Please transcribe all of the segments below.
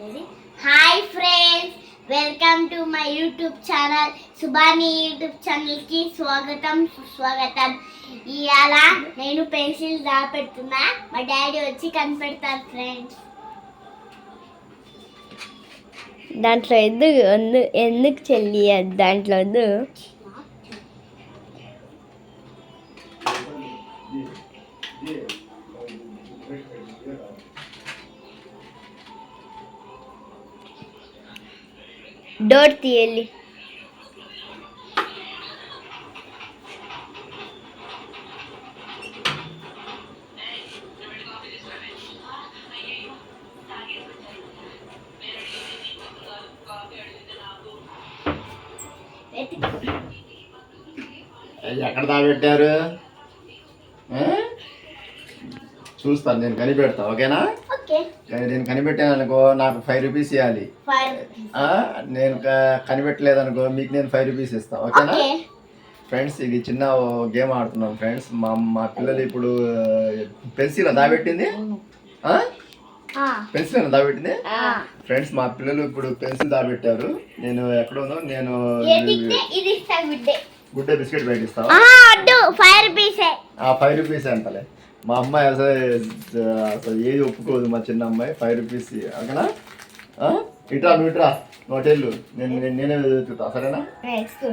Hi friends welcome to my YouTube channel Subani YouTube ఛానల్కి స్వాగతం సుస్వాగతం. ఇవాళ నేను పెన్సిల్ దాపెడుతున్నా. మా డాడీ వచ్చి కనిపెడతారు ఫ్రెండ్స్ దాంట్లో ఎందుకు ఎందుకు చెల్లి దాంట్లో డోర్ తీయాలి ఎక్కడ దాబెట్టారు చూస్తాను నేను కనిపెడతా ఓకేనా? నేను కనిపెట్టాను అనుకో నాకు ఫైవ్ రూపీస్ ఇవ్వాలి? నేను కనిపెట్టలేదు అనుకో మీకు నేను ఫైవ్ రూపీస్ ఇస్తాను ఓకేనా? ఓకే. ఫ్రెండ్స్ ఇది చిన్న గేమ్ ఆడుతున్నాం ఫ్రెండ్స్ మా మా పిల్లలు ఇప్పుడు పెన్సిల్ దాబెట్టింది? పెన్సిల్ దాబెట్టింది? ఫ్రెండ్స్ మా పిల్లలు ఇప్పుడు పెన్సిల్ దాబెట్టారు. నేను ఎక్కడ ఉందో నేను గుడ్డ. బిస్కెట్ బయట ఇస్తావా? అడ్డు ఫైవ్ రూపీసే అంతలే. మా అమ్మాయి అసలు అసలు ఏది ఒప్పుకోదు మా చిన్న అమ్మాయి. ఫైవ్ రూపీస్ అక్కడ ఇట్రా నువ్వు ఇట్రా. నోటెళ్ళు నేను నేను- వెతుకుతా. సరేనా? నెక్స్ట్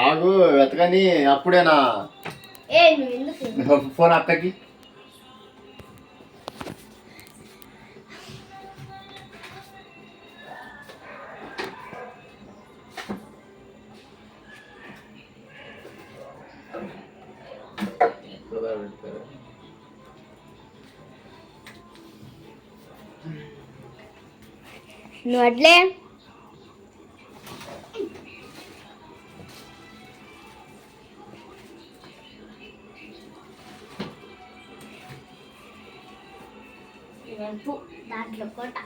ఆగు వెతకని అప్పుడేనా? ఏ నువ్వు ఎందుకు? ఫోన్ అక్కకి. నువ్వు అట్లే. దాంట్లో కోట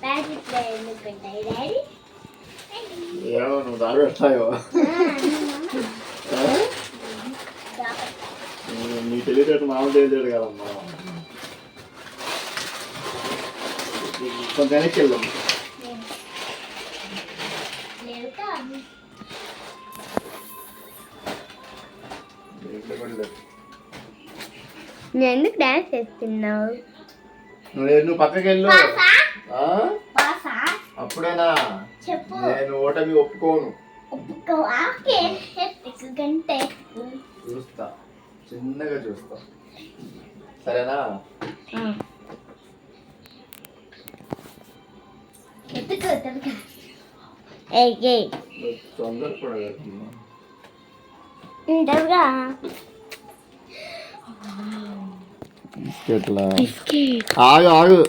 ప్యాకెట్లో ఎందుకు పెట్టాయి డాడీ? ఏమో నువ్వు దాబెడతాయో నీ తెలియటట్టు మామూలు తెలియదు కదమ్మా. కొంచెం వెనక్కి వెళ్దాం. నువ్వు ఎందుకు డాన్స్ చేస్తున్నావు? నువ్వు పక్కకి వెళ్ళు. అప్పుడేనా? చెప్పు. నేను ఓటమి ఒప్పుకోను. చూస్తా. చిన్నగా చూస్తా. సరేనా? ఆగు ఆగు.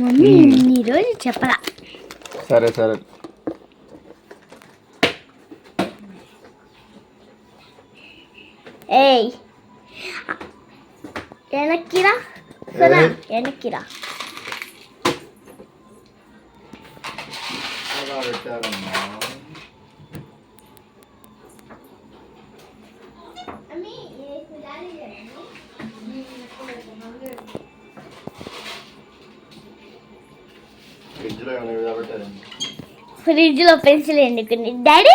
మమ్మీ ఈరోజు చెప్పరా? సరే సరే. ఏయ్. వెనక్కిరా. వెనక్కిరా పెట్టారమ్మా ఫ్రిడ్జ్లో ఏమైనా పెట్టారండి ఫ్రిడ్జ్లో పెన్సిల్ ఎందుకుంది డాడీ?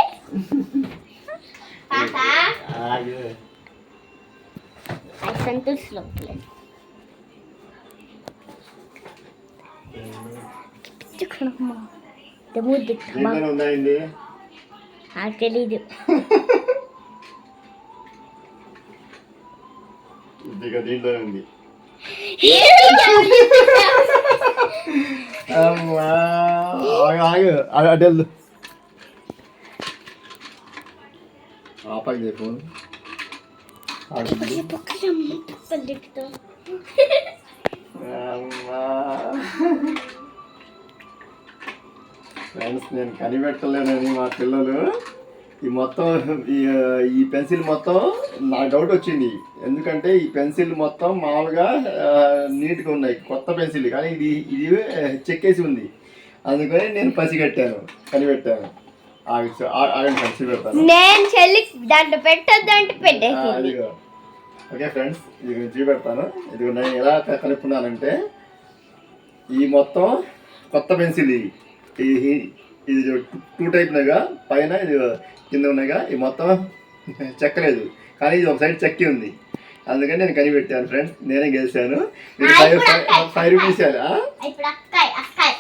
పాసా ఆగు. సంతూర్స్లో ముద్దు. దీంట్లోనే నాకు తెలీదు. ఇదిగో దీంట్లో ఉంది. అమ్మా. ఆగు, ఆగు. అటు అటు వెళ్ళు. ఆపాకి చెప్పు. ఫ్రెండ్స్ నేను కనిపెట్టలేనని మా పిల్లలు. ఈ మొత్తం ఈ పెన్సిల్ మొత్తం నాకు డౌట్ వచ్చింది. ఎందుకంటే ఈ పెన్సిల్ మొత్తం మామూలుగా నీట్గా ఉన్నాయి. కొత్త పెన్సిల్ కానీ ఇది ఇది చెక్కేసి ఉంది. అందుకని నేను పసిగట్టాను కనిపెట్టాను ఆగండి పెన్సిల్ పెడతాను. నేను చెల్లి దాంట్లో పెట్టొద్దు అంటే ఆ, పెట్టేసి అదిగో ఓకే ఫ్రెండ్స్ ఇది నేను చూపెడతాను. ఇది నేను ఎలా కలుపుకున్నానంటే ఈ మొత్తం కొత్త పెన్సిల్ ఇది. ఈ- ఇది టూ టైప్ ఉన్నాయిగా. పైన ఇది కింద ఉన్నాయిగా. ఇది మొత్తం చెక్కలేదు కానీ ఇది ఒక సైడ్ చెక్కి ఉంది. అందుకని నేను కనిపెట్టాను ఫ్రెండ్స్ నేనే గెలిచాను. మీరు ఫైవ్ ఫైవ్ రూపీస్ ఇవ్వాలా.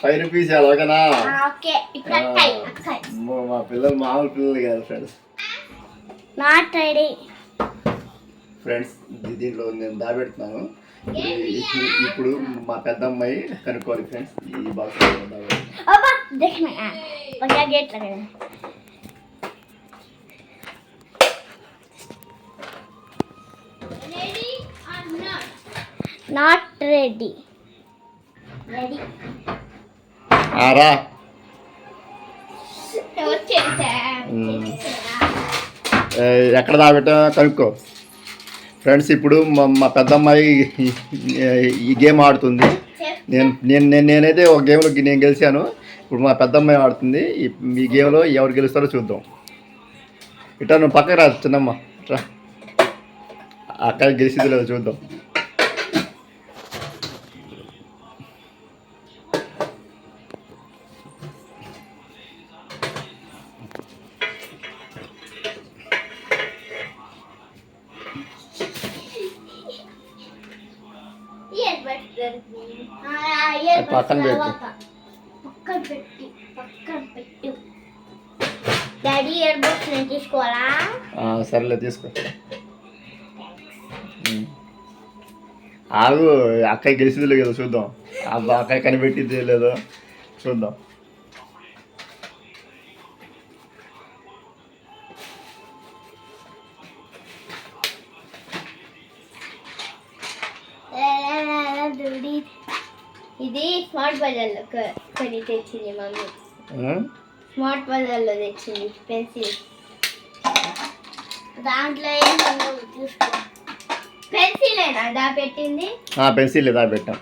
ఫైవ్ రూపీస్ ఇవ్వాలి ఓకేనా? మా పిల్లలు మామూలు పిల్లలు కాదు ఫ్రెండ్స్ ఫ్రెండ్స్ దీంట్లో నేను దాబెడుతున్నాను. ఇప్పుడు- ఇప్పుడు మా పెద్ద అమ్మాయి కనుక్కోవాలి ఫ్రెండ్స్ ఈ బాక్స్ అబ్బా देखना पक्का गेट लगा है ready or not not ready ready ఆరా వచ్చేసా మ్మ్. ఏ, ఎక్కడ దాబెట్టా కనుక్కో ఫ్రెండ్స్ ఇప్పుడు మా మా ఈ- గేమ్ ఆడుతుంది. నేను నేను నేను నేనైతే ఒక గేమ్లో నేను గెలిచాను. ఇప్పుడు మా పెద్దమ్మాయి ఆడుతుంది. ఈ గేమ్లో ఎవరు గెలుస్తారో చూద్దాం. ఇట్లా నువ్వు పక్కకు రా చిన్నమ్మ. అక్కడ గెలిచింది లేదో చూద్దాం. సర్లే తీసుకో. ఆగు అక్కయ్య గెలిచింది లేదో చూద్దాం. అబ్బా అక్కయ్య కనిపెట్టింది లేదో చూద్దాం. ఇది స్మార్ట్ బజార్లో కొని తెచ్చింది మమ్మీ? స్మార్ట్ బజార్లో తెచ్చింది పెన్సిల్. దాంట్లో ఏం ఉండవు చూసుకో. పెన్సిలేనా దా పెట్టింది? ఆ, పెన్సిల్ ఏదా పెట్టాం.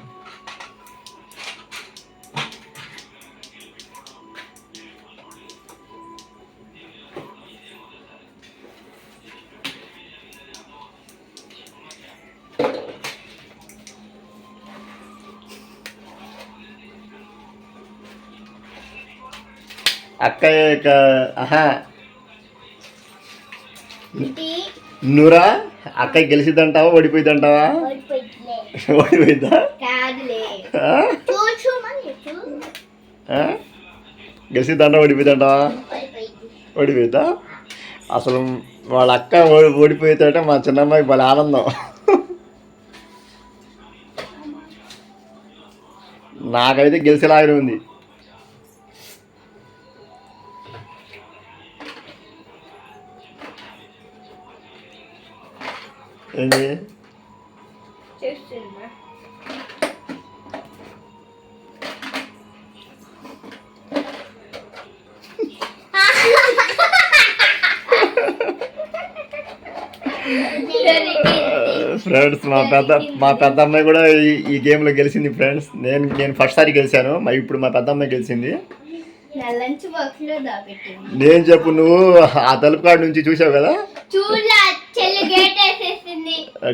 అక్క యొక్క ఆహా నూరా గెలిచిద్దంటావా ఆ? చూచూమని చూ ఆ? గెలిచిద్దంటా ఓడిపోయిద్దంటావా? ఓడిపోయింది అసలు వాళ్ళ అక్క ఓడి ఓడిపోయితే మా చిన్నమ్మాయికి భలే ఆనందం. నాకైతే గెలిచేలాగానే ఉంది. ఏంటి ఫ్రెండ్స్ మా పెద్ద మా పెద్ద అమ్మాయి కూడా ఈ ఈ గేమ్లో గెలిచింది ఫ్రెండ్స్ నేను నేను ఫస్ట్ సారి గెలిచాను మరి ఇప్పుడు మా పెద్ద అమ్మాయి గెలిచింది నేను చెప్పు నువ్వు ఆ తలుపు కాడ నుంచి చూసావు కదా?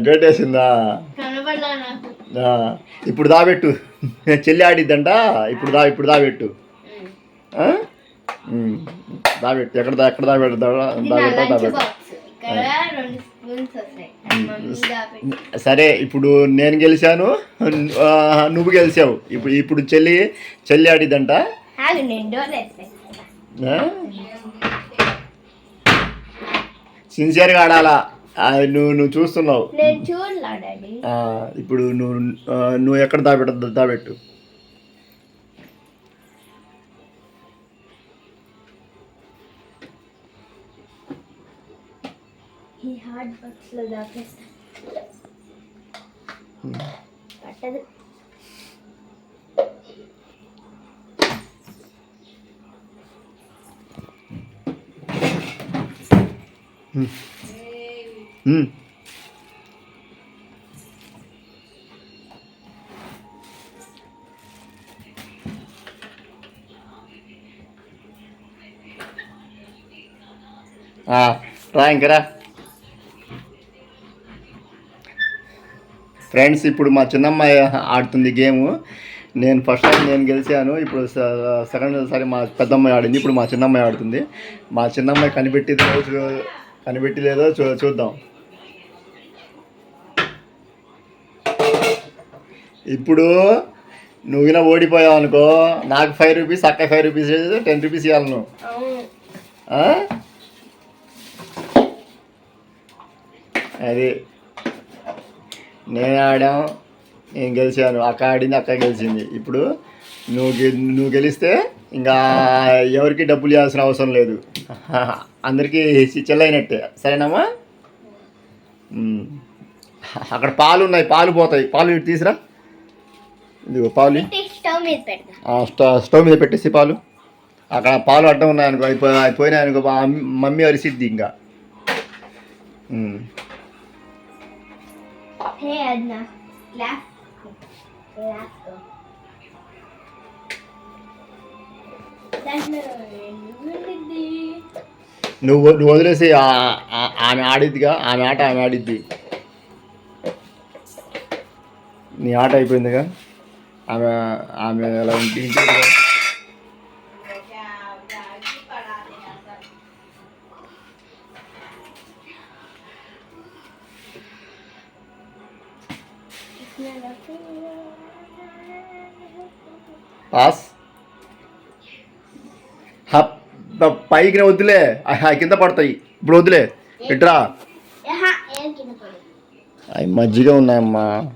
గేట్ ఆ, ఇప్పుడు దాబెట్టు. చెల్లి ఆడిద్దంట ఇప్పుడు దా ఇప్పుడు దాబెట్టు. దాబెట్టు. ఎక్కడ దా ఎక్కడ దాబెట్టు దా- ఇది నా దాబెట్టా. సరే ఇప్పుడు నేను గెలిచాను నువ్వు గెలిచావు. ఇప్పుడు ఇప్పుడు చెల్లి చెల్లి ఆడిద్దంట ఆగు నేను డోర్ వేస్తాయి ఆ? సిన్సియర్గా ఆడాలా? నువ్వు నువ్వు చూస్తున్నావు. నేను చూడలా డాడీ. ఆ, ఇప్పుడు నువ్వు నువ్వు ఎక్కడ దాబెట్ట దాబెట్టు? ఈ హార్డ్ బాక్స్లో దాపేస్తా పట్టదు. రా ఇంకరా ఫ్రెండ్స్ ఇప్పుడు మా చిన్నమ్మాయి ఆడుతుంది గేమ్. నేను ఫస్ట్ టైం నేను గెలిచాను. ఇప్పుడు సెకండ్ సారి మా పెద్దమ్మాయి ఆడింది. ఇప్పుడు మా చిన్నమ్మాయి ఆడుతుంది. మా చిన్నమ్మాయి కనిపెట్టి రోజు కనిపెట్టి లేదో చూ చూద్దాం. ఇప్పుడు నువ్వు విన ఓడిపోయావు అనుకో నాకు ఫైవ్ రూపీస్ అక్క ఫైవ్ రూపీస్ టెన్ రూపీస్ ఇవ్వాలి నువ్వు? అది నేను ఆడాం నేను గెలిచాను. అక్క ఆడింది అక్క గెలిచింది. ఇప్పుడు నువ్వు నువ్వు గెలిస్తే ఇంకా ఎవరికి డబ్బులు ఇవ్వాల్సిన అవసరం లేదు. అందరికీ చెల్లైనట్టే. సరేనమ్మా. అక్కడ పాలు ఉన్నాయి పాలు పోతాయి. పాలు ఇటు తీసురా. ఇదిగో పాలు. స్టవ్ మీద పెట్టేసి పాలు. అక్కడ పాలు అడ్డం ఉన్నాయనుకో అయిపో అయిపోయినాయనుకో మా అమ్మ- మమ్మీ అరిసిద్ది ఇంకా. ఉమ్. హే అద్నా. గ్లాస్ నువ్వు నువ్వు వదిలేసి ఆ- ఆ- ఆమె ఆడిద్దిగా ఆమె ఆట ఆమె ఆడిద్ది నీ ఆట అయిపోయిందిగా ఆమె ఆమె ఎలా ఇంటి ఇంటికి రా. పాస్ పైకి వద్దులే. ఆ కింద పడతాయి. ఇప్పుడు వద్దులే. ఇట్రా. అవి మజ్జిగ ఉన్నాయమ్మా.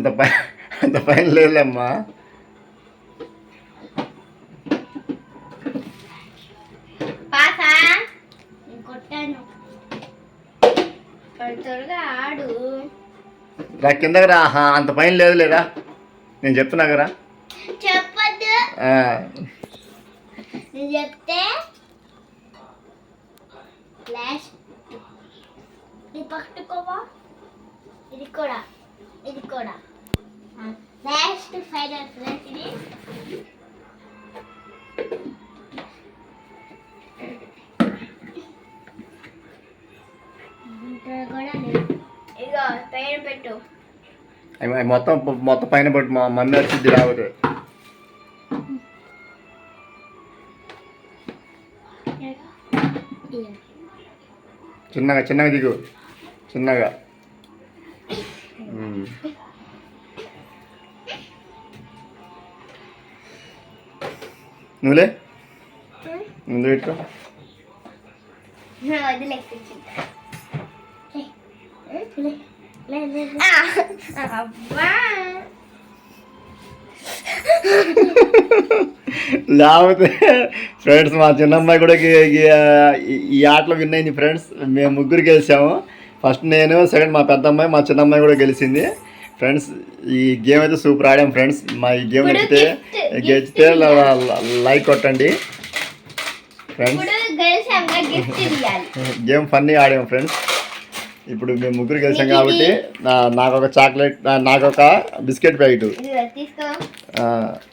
అంత పై అంత పైన లేదమ్మా రా కిందకి రా. అంత పైన లేదు లేదా నేను చెప్తున్నా కదా. చెప్పద్దు. చెప్తే ఫ్లాష్ ఇది పట్టుకోవా? ఇది కూడా ఇది కూడా. లాస్ట్ ఫైనల్ ఇది ఇగో పైన పెట్టు. మొత్తం మొత్తం పైన పట్టు మా మమ్మీ వచ్చింది రావద్దు ఇక. చిన్నగా చిన్నగా దిగు. చిన్నగా. నువ్వులే? ముందు పెట్టుకో లేకపోతే ఫ్రెండ్స్ మా చిన్నమ్మాయి కూడా ఈ- ఈ ఆటలో విన్ అయింది ఫ్రెండ్స్. మేము ముగ్గురు గెలిచాము. ఫస్ట్ నేను సెకండ్ మా పెద్ద అమ్మాయి మా చిన్న అమ్మాయి కూడా గెలిచింది. ఫ్రెండ్స్ ఈ గేమ్ అయితే సూపర్ ఆడాం ఫ్రెండ్స్ మా ఈ గేమ్ నచ్చితే గెలిచితే లైక్ కొట్టండి. ఫ్రెండ్స్ గేమ్ ఫన్నీ ఆడాం ఫ్రెండ్స్ ఇప్పుడు మేము ముగ్గురు గెలిచాం కాబట్టి నా- నాకు ఒక చాక్లెట్ నాకు ఒక బిస్కెట్ ప్యాకెట్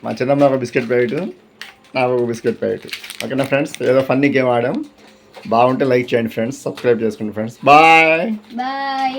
మా చిన్నమ్మ ఒక బిస్కెట్ ప్యాకెట్ నాకు ఒక బిస్కెట్ ప్యాకెట్. ఓకేనా ఫ్రెండ్స్ ఏదో ఫన్నీ గేమ్ ఆడాం. బాగుంటే లైక్ చేయండి ఫ్రెండ్స్ సబ్స్క్రైబ్ చేసుకోండి ఫ్రెండ్స్ బాయ్ బాయ్